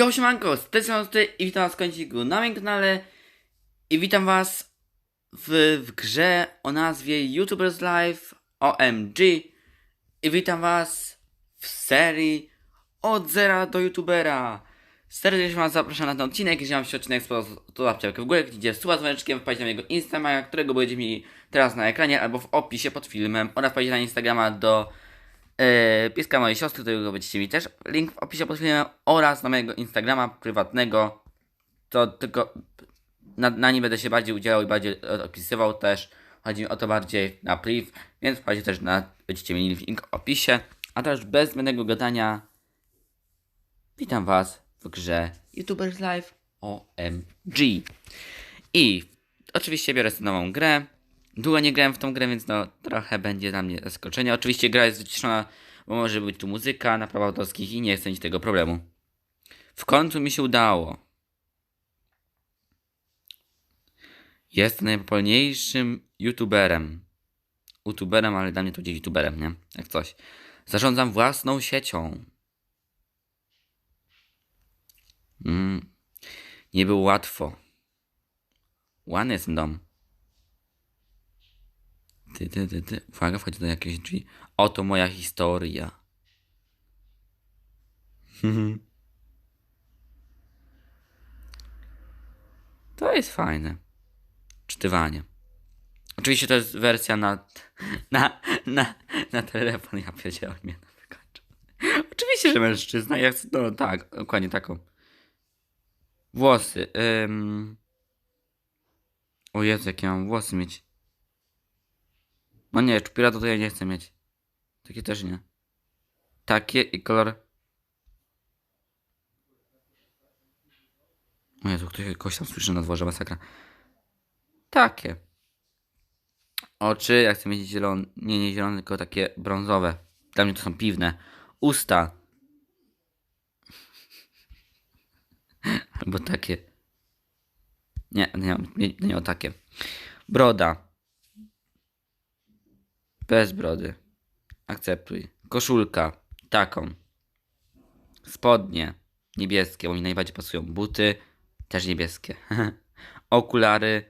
Yo, siemanko, z tej strony i witam was w końcu na moim kanale. I witam was w, w grze o nazwie YouTubers Live OMG i witam was w serii od zera do YouTubera. Serdecznie was zapraszam na ten odcinek, jeżeli wam się odcinek spodobał, to w górę, kliknijcie suba z dzwoneczkiem, wpaść na jego Instagrama, którego będziecie mieli teraz na ekranie albo w opisie pod filmem oraz wpaść na Instagrama do e, pieska mojej siostry, którego będziecie mieli też link w opisie pod oraz na mojego Instagrama prywatnego. To tylko na, na nim będę się bardziej udzielał i bardziej opisywał też. Chodzi mi o to bardziej na priv, więc wpadźcie też na, będziecie mieli link w opisie. A też bez zbędnego gadania witam was w grze YouTubers Live OMG. I oczywiście biorę sobie nową grę. Długo nie grałem w tą grę, więc no trochę będzie dla mnie zaskoczenie. Oczywiście gra jest wyciszona, bo może być tu muzyka na prawa autorskich i nie chcę mieć tego problemu. W końcu mi się udało. Jest najpopularniejszym youtuberem. YouTuberem, ale dla mnie to gdzieś youtuberem, nie? Jak coś. Zarządzam własną siecią. Mm. Nie było łatwo. Ładny jest dom. Ty, ty, ty, ty. Uwaga, wchodzi do jakiejś drzwi. Oto moja historia. to jest fajne. Czytywanie. Oczywiście to jest wersja na, na, na, na telefon. Ja powiedziałem. Oczywiście, że mężczyzna. Ja chcę, no tak, dokładnie taką. Włosy. Ym... O Jezu, jakie mam włosy mieć. No nie, czupira to ja nie chcę mieć. Takie też nie. Takie i kolor. O Jezu, ktoś kogoś tam słyszy na dworze, masakra. Takie. Oczy, ja chcę mieć zielone, nie, nie zielone, tylko takie brązowe. Dla mnie to są piwne. Usta. Albo takie. Nie, nie, nie, nie o takie. Broda. Bez brody. Akceptuj. Koszulka. Taką. Spodnie. Niebieskie, bo mi najbardziej pasują. Buty. Też niebieskie. Okulary.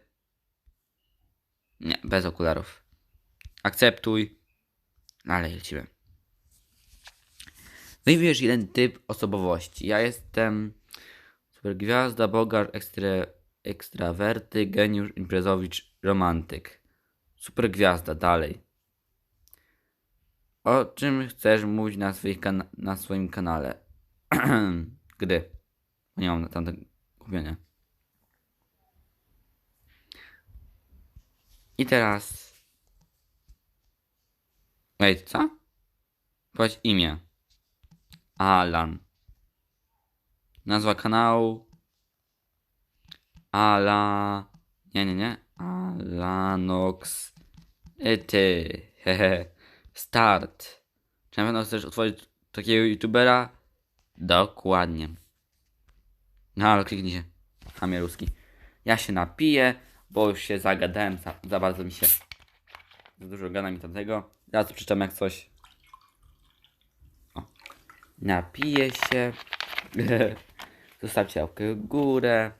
Nie, bez okularów. Akceptuj. Ale lecimy. Wybierz jeden typ osobowości. Ja jestem super gwiazda, bogar, ekstra, ekstrawerty, geniusz, imprezowicz, romantyk. Super gwiazda, dalej. O czym chcesz mówić na, na swoim kanale? Gry. Nie mam tam tego kupienia. I teraz. Ej, co? Powiedz imię. Alan. Nazwa kanału. Ala. Nie, nie, nie. Alanox. E, Ty. Hehe. Start. Czy na pewno chcesz otworzyć takiego youtubera? Dokładnie. No ale kliknij się. Hamie ruski. Ja się napiję, bo już się zagadałem, za, za bardzo mi się. Za dużo gada mi tamtego. Ja tu przeczytam jak coś. O. Napiję się. Zostawcie łapkę w górę.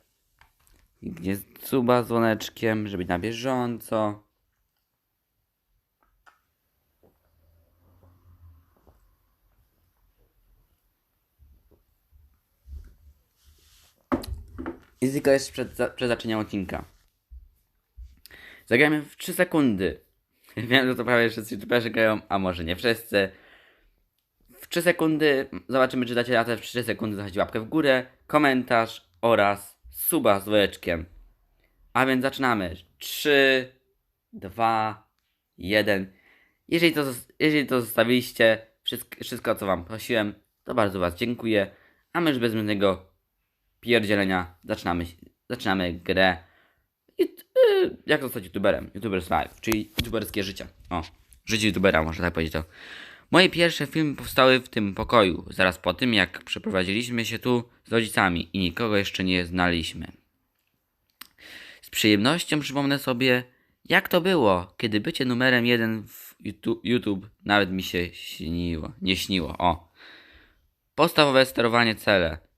Gdzie suba z dzwoneczkiem, żeby na bieżąco. Tylko jeszcze przed, przed zaczęciem odcinka. Zagrajmy w 3 sekundy. Wiem, że to prawie wszyscy youtuberzy grają, a może nie wszyscy. W 3 sekundy zobaczymy, czy dacie radę w 3 sekundy zachodzić łapkę w górę, komentarz oraz suba z woreczkiem. A więc zaczynamy. 3, 2, 1. Jeżeli to, jeżeli to zostawiliście, wszystko, wszystko co wam prosiłem, to bardzo was dziękuję. A my już bez zbędnego pierdzielenia zaczynamy, zaczynamy grę. Y, jak zostać youtuberem? YouTubers Live, czyli youtuberskie życie. O, życie youtubera, można tak powiedzieć to. Moje pierwsze filmy powstały w tym pokoju, zaraz po tym jak przeprowadziliśmy się tu z rodzicami i nikogo jeszcze nie znaliśmy. Z przyjemnością przypomnę sobie, jak to było, kiedy bycie numerem jeden w YouTube, YouTube nawet mi się śniło, nie śniło, o. Podstawowe sterowanie cele.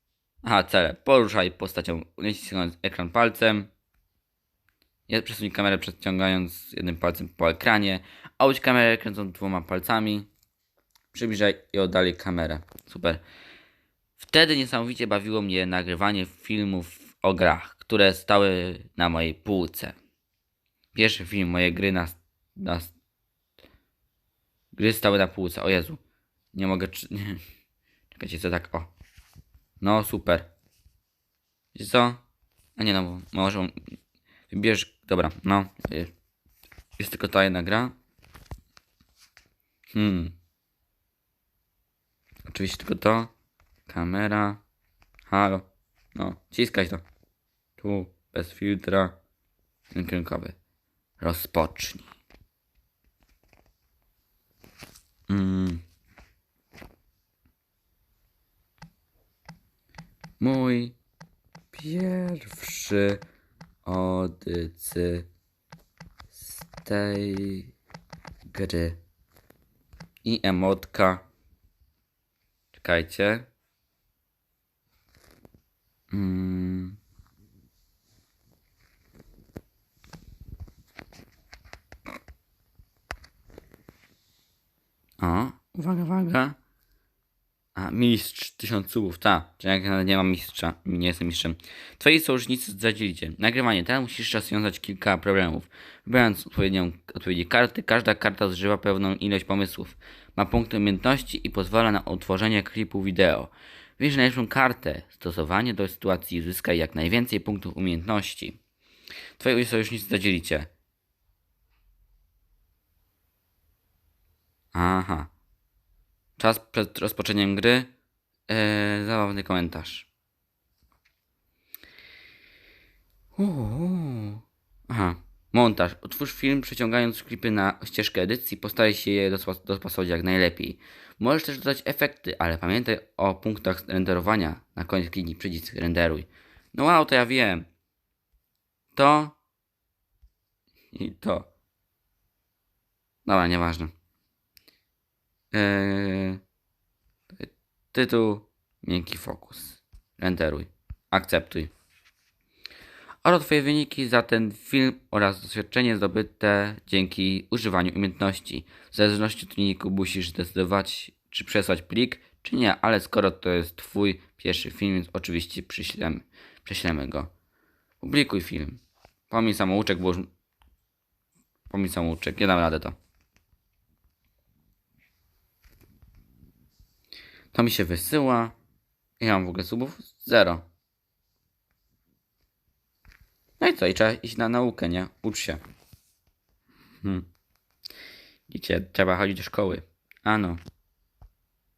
Aha, cele. Poruszaj postacią, naciskając ekran palcem. Ja przesuń kamerę przeciągając jednym palcem po ekranie. Obudź kamerę kręcąc dwoma palcami. Przybliżaj i oddalej kamerę. Super. Wtedy niesamowicie bawiło mnie nagrywanie filmów o grach, które stały na mojej półce. Pierwszy film, moje gry na, na Gry stały na półce. O Jezu. Nie mogę. Czekajcie, co tak. O. No, super. Co? A nie, no, może. Wybierz. Dobra, no. y, Jest tylko ta jedna gra. Hmm. Oczywiście tylko to. Kamera. Halo. No, ciskaj to. Tu, bez filtra. Kierunkowy. Rozpocznij. Mm. Mój pierwszy odcy z tej gry. I emotka. Czekajcie. Mm. O, uwaga, uwaga. A, mistrz, tysiąc słów, ta. Czy jak nawet nie mam mistrza, nie jestem mistrzem. Twoi sojusznicy zdradzili cię. Nagrywanie, teraz musisz rozwiązać kilka problemów. Wybierając odpowiednią odpowiedzi karty, każda karta zużywa pewną ilość pomysłów. Ma punkty umiejętności i pozwala na utworzenie klipu wideo. Wybierz najlepszą kartę. Stosowanie do sytuacji uzyskaj jak najwięcej punktów umiejętności. Twoi sojusznicy zdradzili cię. Aha. Czas przed rozpoczęciem gry. Eee, zabawny komentarz. Uuu. Aha. Montaż. Otwórz film przeciągając klipy na ścieżkę edycji. Postaraj się je dopasować jak najlepiej. Możesz też dodać efekty, ale pamiętaj o punktach renderowania. Na koniec kliknij przycisk renderuj. No wow, to ja wiem. To. I to. Dobra, nieważne. Eee, tytuł Miękki fokus. Renderuj. Akceptuj. Oto Twoje wyniki za ten film oraz doświadczenie zdobyte dzięki używaniu umiejętności. W zależności od wyniku musisz zdecydować, czy przesłać plik, czy nie, ale skoro to jest Twój pierwszy film, więc oczywiście przyślemy, prześlemy go. Publikuj film. Pomij samouczek, bo już... Pomij samouczek, nie dam radę to. To mi się wysyła. Ja mam w ogóle subów? Zero. No i co? I trzeba iść na naukę, nie? Ucz się. Hmm. Widzicie, trzeba chodzić do szkoły. Ano.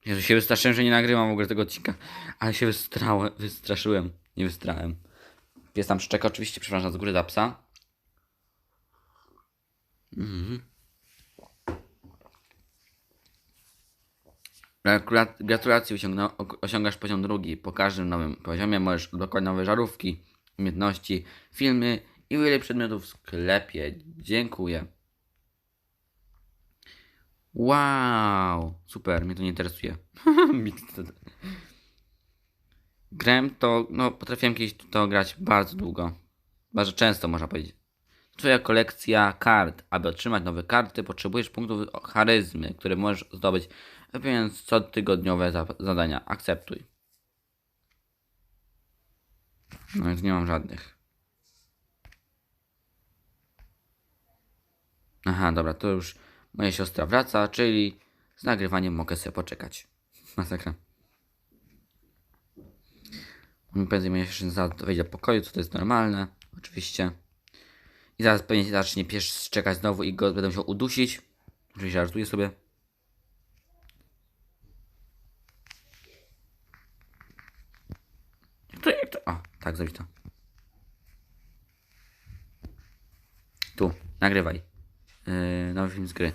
Jezu, się wystraszyłem, że nie nagrywam w ogóle tego odcinka. Ale się wystrałem, wystraszyłem. Nie wystrałem. Pies tam szczeka, oczywiście, przepraszam z góry za psa. Mhm. Gratulacje, osiągasz poziom drugi. Po każdym nowym poziomie możesz odblokować nowe żarówki, umiejętności, filmy i wiele przedmiotów w sklepie. Dziękuję. Wow, super, mnie to nie interesuje. Grałem to, no potrafiłem kiedyś to grać bardzo długo. Bardzo często można powiedzieć. Twoja kolekcja kart. Aby otrzymać nowe karty, potrzebujesz punktów charyzmy, które możesz zdobyć wypełniając cotygodniowe za zadania. Akceptuj. No więc nie mam żadnych. Aha, dobra, to już moja siostra wraca, czyli z nagrywaniem mogę sobie poczekać. Masakra. Pewnie mnie jeszcze wejdzie do pokoju, co to jest normalne, oczywiście. I zaraz pewnie zacznie pies czekać znowu i go będę musiał udusić. Oczywiście żartuję sobie. Jak to, jak to? O, tak, zrobić to. Tu, nagrywaj. Yy, nowy film z gry.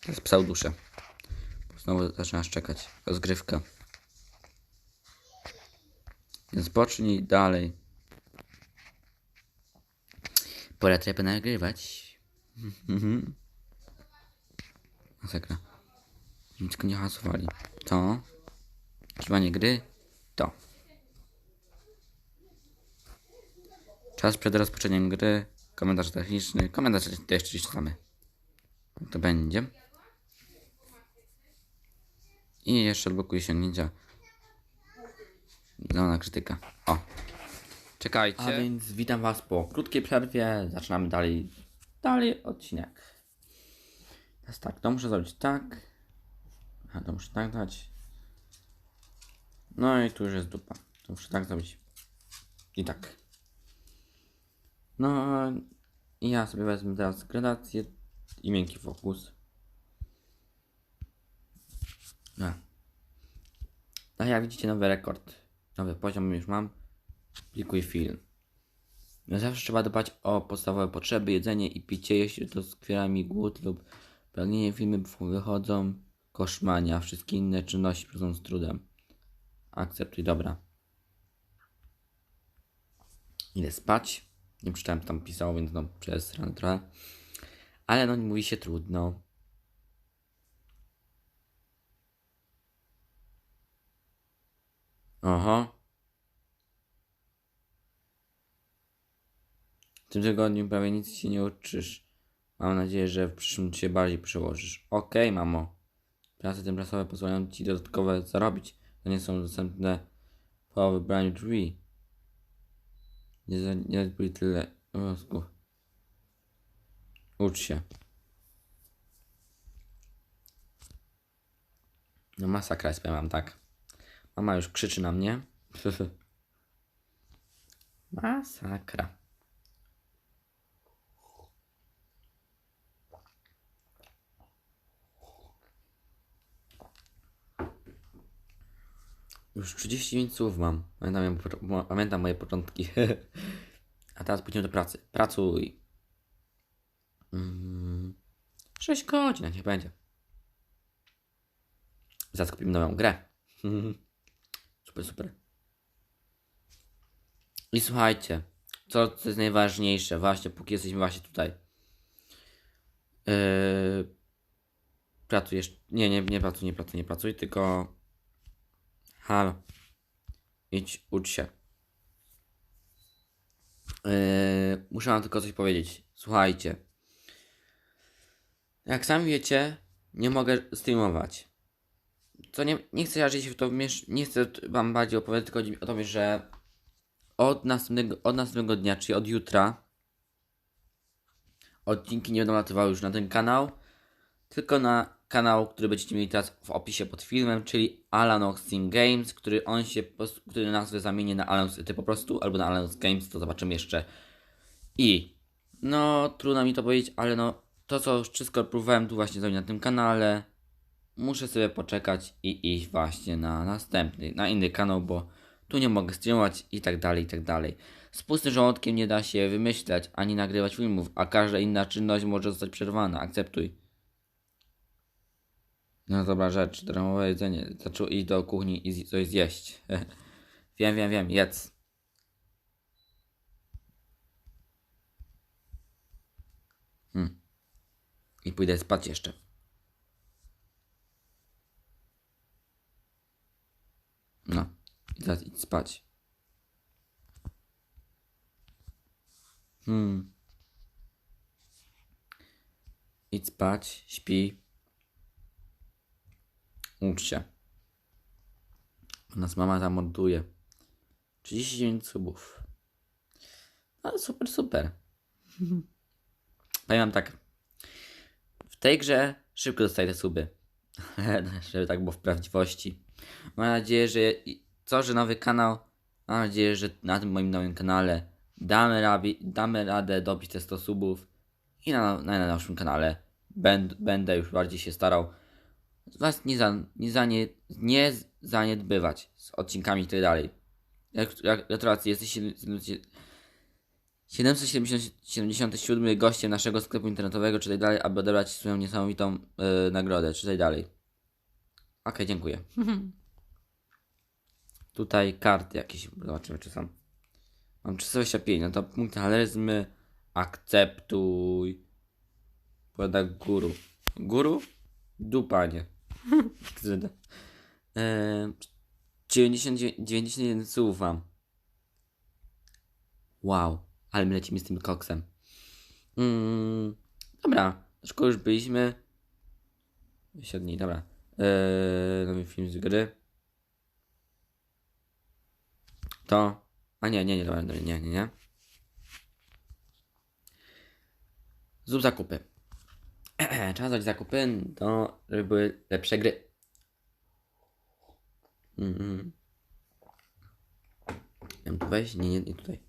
Teraz psa uduszę. Znowu zaczynasz czekać. Rozgrywka. Więc pocznij dalej. Pora trochę nagrywać. Mhm. Masakra. Nic go nie hasowali. To. Kiwanie gry. to. Czas przed rozpoczęciem gry. Komentarz techniczny. Komentarz oczywiście czytamy. To będzie. I jeszcze odblokuję osiągnięcia. Zona krytyka. O. Czekajcie. A więc witam was po krótkiej przerwie. Zaczynamy dalej. Dalej odcinek. Teraz tak, to muszę zrobić tak. A to muszę tak dać. No i tu już jest dupa. To muszę tak zrobić. I tak. No i ja sobie wezmę teraz gradację i miękki fokus. No. Tak jak widzicie nowy rekord. Nowy poziom już mam. Plikuj film. No zawsze trzeba dbać o podstawowe potrzeby, jedzenie i picie, jeśli to skwiera mi głód lub pragnienie filmy wychodzą koszmania, wszystkie inne czynności prowadzą z trudem. Akceptuj, dobra. Idę spać. Nie przeczytałem, tam pisało, więc no przez rano trochę. Ale no mówi się trudno. Oho. W tym tygodniu prawie nic się nie uczysz. Mam nadzieję, że w przyszłym się bardziej przełożysz. Okej, mamo. Prace tymczasowe pozwalają ci dodatkowe zarobić. To nie są dostępne po wybraniu drzwi. Nie, za- nie byli tyle obowiązków. Ucz się. No masakra jest, wam tak. Mama już krzyczy na mnie. Masakra. Już 39 słów mam. Pamiętam, pamiętam moje początki. A teraz pójdziemy do pracy. Pracuj. Mm, 6 godzin, niech będzie. Zaraz kupimy nową grę. super, super. I słuchajcie, co to jest najważniejsze, właśnie, póki jesteśmy właśnie tutaj. Yy, pracujesz. Nie, nie, nie pracuj, nie pracuj, nie pracuj, tylko. Halo. Idź, ucz się. Yy, muszę wam tylko coś powiedzieć. Słuchajcie. Jak sami wiecie, nie mogę streamować. Co nie, nie chcę jarzyć się w to, miesz- nie chcę wam bardziej opowiadać, tylko o to, że od następnego, od następnego dnia, czyli od jutra, odcinki nie będą latywały już na ten kanał, tylko na kanał, który będziecie mieli teraz w opisie pod filmem, czyli Alanox Team Games, który on się, który nazwę zamienię na Alanox ty po prostu, albo na Alanox Games, to zobaczymy jeszcze. I, no, trudno mi to powiedzieć, ale no, to co już wszystko próbowałem tu właśnie zrobić na tym kanale, muszę sobie poczekać i iść właśnie na następny, na inny kanał, bo tu nie mogę streamować i tak dalej, i tak dalej. Z pustym żołądkiem nie da się wymyślać ani nagrywać filmów, a każda inna czynność może zostać przerwana. Akceptuj. No dobra rzecz, darmowe jedzenie. Zaczął iść do kuchni i coś zjeść. wiem, wiem, wiem, jedz. Hmm. I pójdę spać jeszcze. No, i teraz idź spać. Hmm. Idź spać, śpi. Ucz nas mama zamorduje. 39 subów. No super, super. Powiem tak. W tej grze szybko dostaję te suby. Żeby tak było w prawdziwości. Mam nadzieję, że co, że nowy kanał. Mam nadzieję, że na tym moim nowym kanale damy, rabi, damy radę dobić te 100 subów. I na, na, na naszym kanale będ, będę już bardziej się starał was nie, za, nie, zanie, nie zaniedbywać z odcinkami i tak dalej. Gratulacje, jesteś 777 gościem naszego sklepu internetowego, czytaj dalej, aby odebrać swoją niesamowitą yy, nagrodę, czytaj dalej. Okej, dziękuję. Tutaj karty jakieś, zobaczymy czy są. Mam 325, no to punkt charyzmy, akceptuj. Poda guru. Guru? Dupa, nie. Eee, 99 91 słów mam. Wow, ale my lecimy z tym koksem. Mm, dobra, do szkoły już byliśmy. Siedni, dobra. Eee, nowy film z gry. To. A nie, nie, nie, dobra, dobra, nie, nie, nie. Zrób zakupy. Trzeba zrobić zakupy, to żeby były lepsze gry. Wiem tu wejść? Nie, nie, nie tutaj.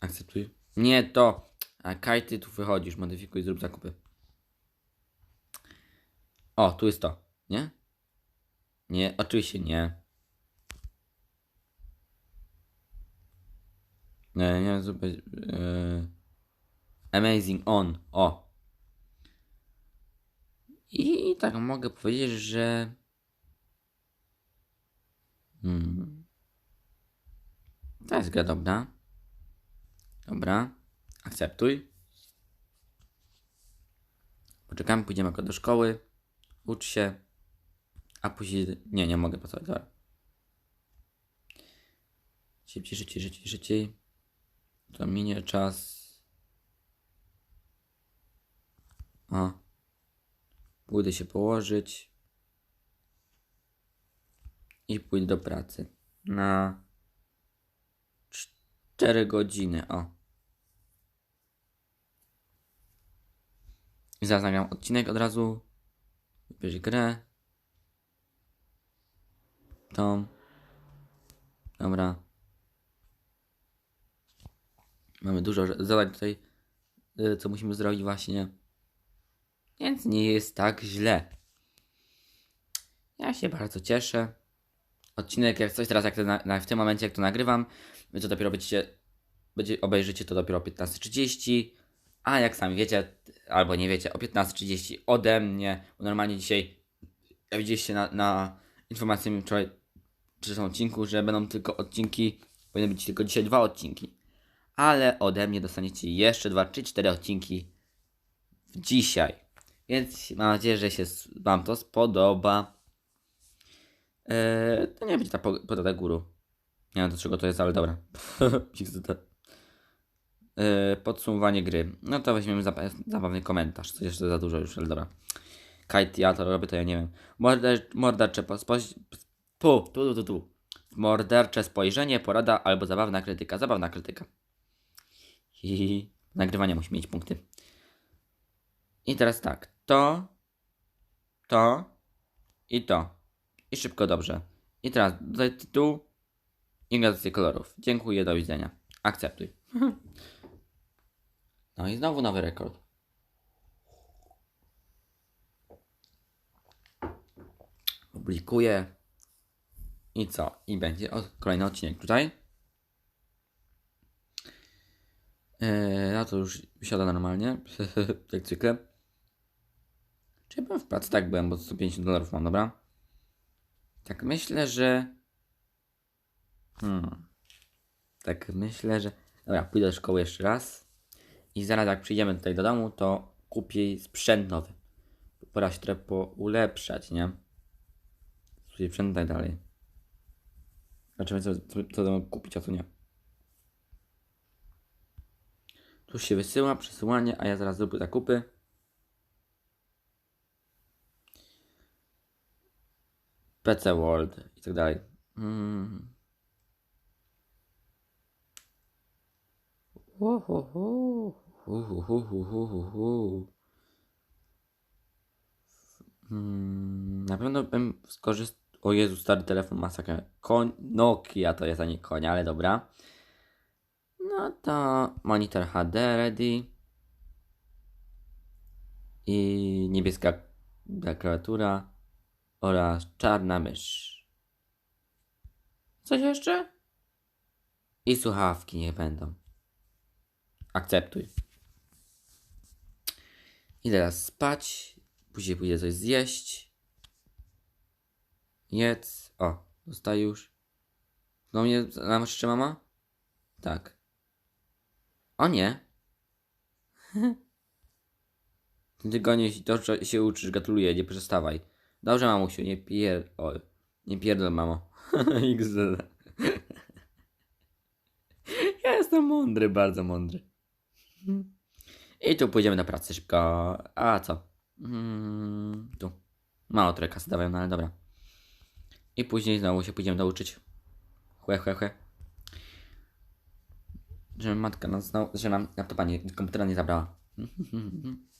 Akceptuj. Nie to. A Kaj, ty tu wychodzisz, modyfikuj, zrób zakupy. O, tu jest to. Nie? Nie, oczywiście nie. Nie, nie, zrób. Yy, amazing on. O. I tak mogę powiedzieć, że. Hmm. To jest gra dobra. Dobra. Akceptuj. Poczekamy, pójdziemy jako do szkoły. Ucz się. A później. Nie, nie mogę pracować. Dobra. Szybciej, szybciej, szybciej, szybciej. To minie czas. O. Pójdę się położyć. I pójdę do pracy. Na 4 godziny. O. I odcinek od razu. Wybierz grę. Tą. Dobra. Mamy dużo zadań tutaj, y, co musimy zrobić właśnie. Więc nie jest tak źle. Ja się bardzo cieszę. Odcinek jak coś teraz, jak na, na, w tym momencie jak to nagrywam, wy to dopiero będziecie, będzie, obejrzycie to dopiero o 15.30, a jak sami wiecie, albo nie wiecie, o 15.30 ode mnie, bo normalnie dzisiaj, jak widzieliście na, na informacji wczoraj, czy są odcinku, że będą tylko odcinki, powinny być tylko dzisiaj dwa odcinki, ale ode mnie dostaniecie jeszcze dwa czy cztery odcinki dzisiaj, więc mam nadzieję, że się wam to spodoba. Eee, to nie będzie ta po- pogoda góru. Nie wiem do czego to jest, ale dobra. Eee, podsumowanie gry. No to weźmiemy zaba- zabawny komentarz. Coś jeszcze za dużo już, ale dobra. Kite, ja to robię, to ja nie wiem. Morder, mordercze po, spo, tu, tu, tu, tu. Mordercze spojrzenie, porada albo zabawna krytyka. Zabawna krytyka. Hihihi. Nagrywanie musi mieć punkty. I teraz tak. To, to i to. I szybko dobrze. I teraz dodaj tytuł i gradację kolorów. Dziękuję, do widzenia. Akceptuj. No i znowu nowy rekord. Publikuję. I co? I będzie kolejny odcinek tutaj. Eee, no to już siada normalnie. jak zwykle. Czy byłem w pracy? Tak byłem, bo 150 dolarów mam, dobra? Tak myślę, że. Hmm. Tak myślę, że. Dobra, pójdę do szkoły jeszcze raz. I zaraz jak przyjdziemy tutaj do domu, to kupię sprzęt nowy. Pora się trochę poulepszać, nie? Kupię sprzęt tak dalej. Zobaczymy co, co, co tam kupić, a co nie. Tu się wysyła, przesyłanie, a ja zaraz zrobię zakupy. PC World i tak dalej. Mm. Na pewno bym skorzystał. O Jezu, stary telefon, masakra. Koń... Nokia to jest, a nie konia, ale dobra. No to monitor HD ready. I niebieska klawiatura oraz czarna mysz. Coś jeszcze? I słuchawki niech będą. Akceptuj. I teraz spać. Później pójdę coś zjeść. Jedz. O, zostaje już. Do mnie nam jeszcze mama? Tak. O nie. W tym tygodniu dobrze się uczysz, gratuluję, nie przestawaj. Dobrze, mamusiu, nie pier... Oj. Nie pierdol, mamo. XD. ja jestem mądry, bardzo mądry. I tu pójdziemy do pracy szybko. A co? Mm, tu. Mało trochę kasy dawają, no ale dobra. I później znowu się pójdziemy nauczyć. Chłe, chłe, chłe. Że matka nas znowu, że nam laptopa nie, komputera nie zabrała.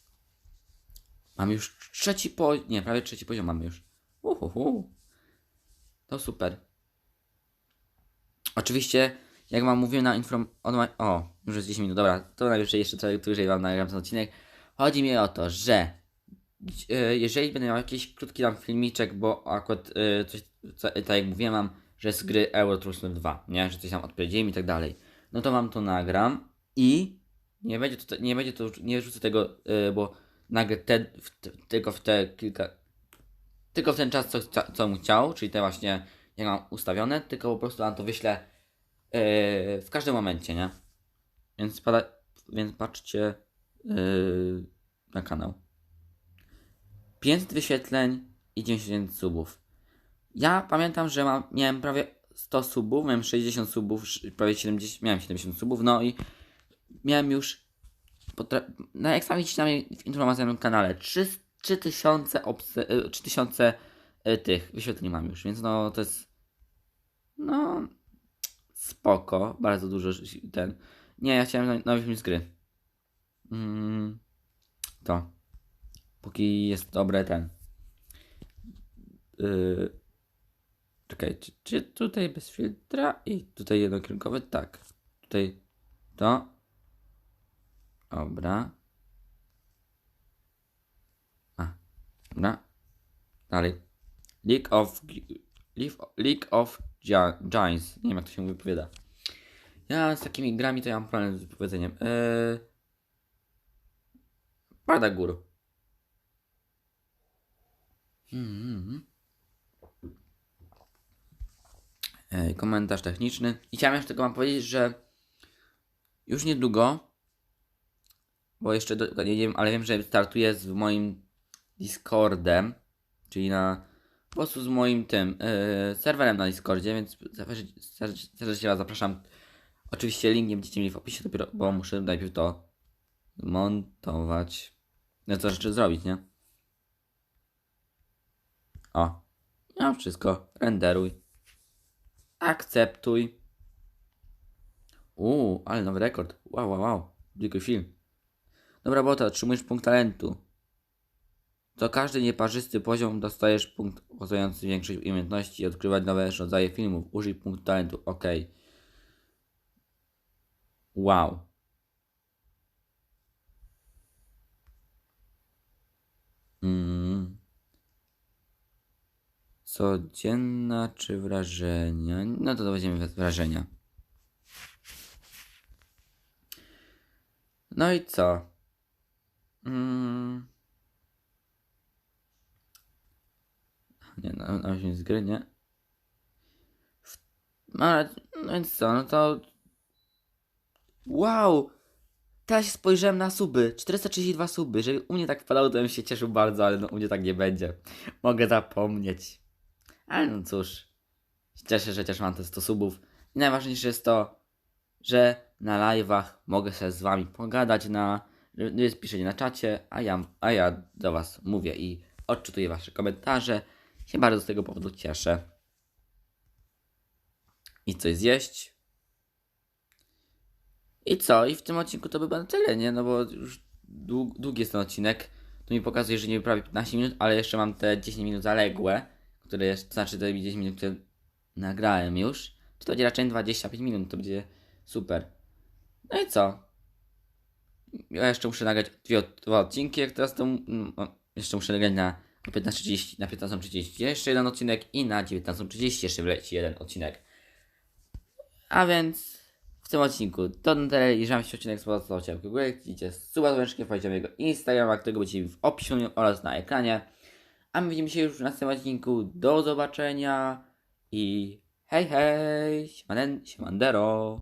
Mam już trzeci poziom, nie, prawie trzeci poziom mamy już. Uhuhu. To super. Oczywiście, jak wam mówiłem na inform... O, już jest 10 minut, dobra, to najwyżej jeszcze trochę dłużej wam nagram ten odcinek. Chodzi mi o to, że e, jeżeli będę miał jakiś krótki tam filmiczek, bo akurat e, coś, co, tak jak mówiłem mam, że z gry Euro Simulator 2, nie, że coś tam odpowiedziałem i tak dalej, no to wam to nagram i nie będzie to, nie będzie to, nie rzucę tego, e, bo nagle te, w, tylko w te kilka, tylko w ten czas, co, co mu chciał, czyli te właśnie, jak mam ustawione, tylko po prostu wam to wyślę e, w każdym momencie, nie? Więc, pada, więc patrzcie e, na kanał. 500 wyświetleń i 10 subów. Ja pamiętam, że mam, miałem prawie 100 subów, miałem 60 subów, prawie 70, miałem 70 subów, no i miałem już, no jak sami ci tam w informacji na moim kanale, 3, 3000, obse- y, 3000 y, tych wyświetleń mam już, więc no to jest, no, spoko, bardzo dużo ten, nie, ja chciałem nowy film z gry. Mm, to póki jest dobre ten. Yy, czekaj, czy, czy tutaj bez filtra i tutaj jednokierunkowy? Tak. Tutaj to. Dobra. A, dobra. Dalej. League of League, of Gia- Giants. Nie wiem jak to się wypowiada. Ja z takimi grami to ja mam problem z wypowiedzeniem. Yy... Bardagur. Mhm. Ej, komentarz techniczny. I chciałem jeszcze tylko wam powiedzieć, że już niedługo, bo jeszcze do, nie wiem, ale wiem, że startuję z moim Discordem, czyli na po prostu z moim tym yy, serwerem na Discordzie, więc serdecznie- was zapraszam. Oczywiście link nie będziecie mieli w opisie dopiero, bo muszę najpierw to montować. No co rzeczy zrobić, nie? O. Ja wszystko. Renderuj. Akceptuj. Uuu, ale nowy rekord. Wow, wow, wow. Dziki film. Dobra robota, otrzymujesz punkt talentu. Co każdy nieparzysty poziom dostajesz punkt pokazujący większość umiejętności i odkrywać nowe rodzaje filmów. Użyj punktu talentu. Ok. Wow. Mm. Codzienna czy wrażenia? No to weźmiemy wrażenia. No i co? Mm. Nie, no, na film z gry, nie? No, ale, no więc co, no to... Wow! Teraz się spojrzałem na suby. 432 suby. Żeby u mnie tak wpadało, to bym się cieszył bardzo, ale no u mnie tak nie będzie. Mogę zapomnieć. Ale no cóż. Cieszę się, że też mam te 100 subów. I najważniejsze jest to, że na live'ach mogę się z wami pogadać na... Wy piszecie na czacie, a ja, a ja do was mówię i odczytuję wasze komentarze. Się bardzo z tego powodu cieszę. I coś zjeść. I co? I w tym odcinku to by było na tyle, nie? No bo już dług, długi jest ten odcinek. Tu mi pokazuje, że nie prawie 15 minut, ale jeszcze mam te 10 minut zaległe, które jeszcze, to znaczy te 10 minut, które nagrałem już. Czy to będzie raczej 25 minut, to będzie super. No i co? Ja jeszcze muszę nagrać dwie, dwa odcinki, jak teraz to... mm, o, Jeszcze muszę nagrać na 15.30, na 15.30 jeszcze jeden odcinek i na 19.30 jeszcze wleci jeden odcinek. A więc w tym odcinku to na tyle. Jeżeli Wam się odcinek spodobał, to łapkę w górę, suba wpadźcie na mojego Instagrama, którego będziecie w opisie oraz na ekranie. A my widzimy się już w następnym odcinku. Do zobaczenia i hej hej, siemandero.